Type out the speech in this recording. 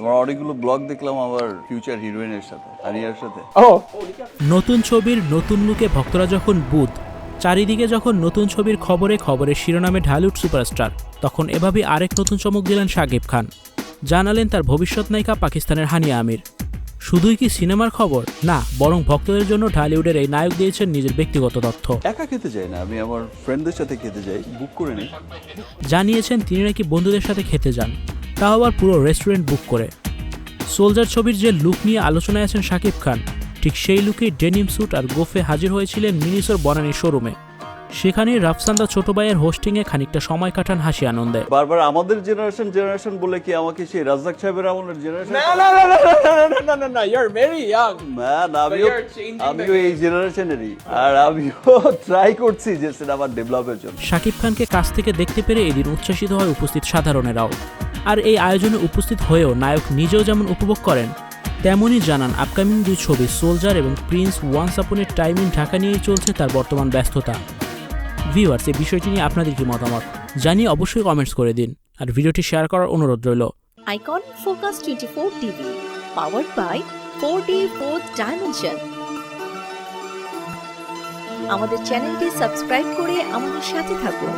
তোমার অনেকগুলো ব্লগ দেখলাম আবার ফিউচার হিরোইনের সাথে আরিয়ার সাথে। নতুন ছবির নতুন লুকে ভক্তরা যখন বুধ চারিদিকে যখন নতুন ছবির খবরে খবরে শিরোনামে ঢালিউড সুপারস্টার তখন এভাবেই আরেক নতুন চমক দিলেন শাকিব খান। জানালেন তার ভবিষ্যৎ নায়িকা পাকিস্তানের হানিয়া আমির। শুধুই কি সিনেমার খবর? না বরং ভক্তদের জন্য ঢালিউডের এই নায়ক দিয়েছেন নিজের ব্যক্তিগত তথ্য। একা খেতে যাই না আমি আমার ফ্রেন্ডদের সাথে খেতে যাই বুক করে নিই। জানিয়েছেন তিনি নাকি বন্ধুদের সাথে খেতে যান। তাও আবার পুরো রেস্টুরেন্ট বুক করে। সোলজার ছবির যে লুক নিয়ে আলোচনায় আছেন শাকিব খান ঠিক সেই লুকেই ডেনিম স্যুট আর গোফে হাজির হয়েছিলেন মিনিসোর বনানী শোরুমে সেখানেই রাফসান্দা ছোট ভাইয়ের হোস্টিং এ খানিকটা সময় কাটান হাসি আনন্দে। বারবার আমাদের জেনারেশন জেনারেশন বলে কি আমাকে সেই রাজ্জাক সাহেবের আমলের generation no, no, no, no, no, no, no, no, no. You're very young. Man আমিও the আমিও এই জেনারেশনেরই আর আমিও ট্রাই করছি যে সিনেমা ডেভেলপের জন্য। শাকিব খানকে কাছ থেকে দেখতে পেরে এদিন উচ্ছ্বাসিত হয় উপস্থিত সাধারণেরাও। আর এই আয়োজনে উপস্থিত হয়েও নায়ক নিজেও যেমন উপভোগ করেন তেমনই জানান আপকামিং দুই ছবি সোলজার এবং Prince once upon time in Dhaka নিয়েই চলছে তার বর্তমান ব্যস্ততা। ভিউয়ার্স এই বিষয়টি নিয়ে আপনাদের কি মতামত? জানিয়ে অবশ্যই কমেন্টস করে দিন। আর ভিডিওটি শেয়ার করার অনুরোধ রইল। Icon Focus 24 TV, powered by 4D 4th Dimension. আমাদের চ্যানেলটি সাবস্ক্রাইব করে আমাদের সাথে থাকুন।